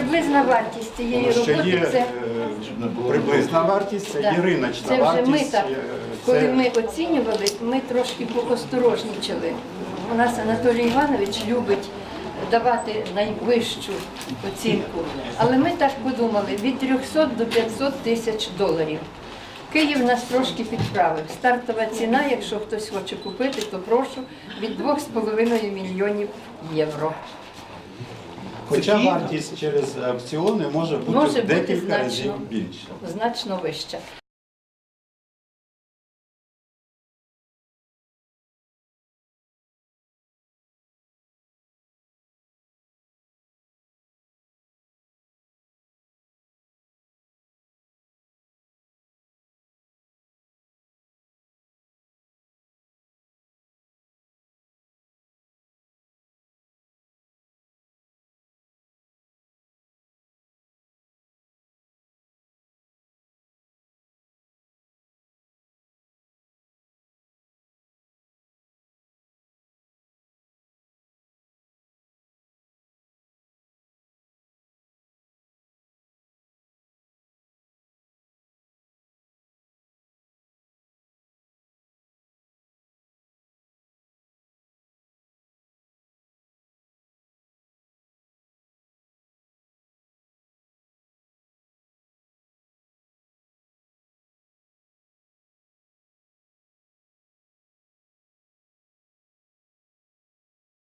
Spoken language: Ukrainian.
приблизна вартість цієї Тому що роботи є це. е, приблизна вартість, це Да. є риночна Це вже ми так, е, коли це- ми оцінювали, ми трошки поосторожнічали. У нас Анатолій Іванович любить давати найвищу оцінку. Але ми так подумали, від 300 до 500 тисяч доларів. Київ нас трошки підправив. Стартова ціна, якщо хтось хоче купити, то прошу, від 2,5 мільйонів євро. Хоча вартість через аукціони може бути Може в бути значно. разів більше. Значно вища.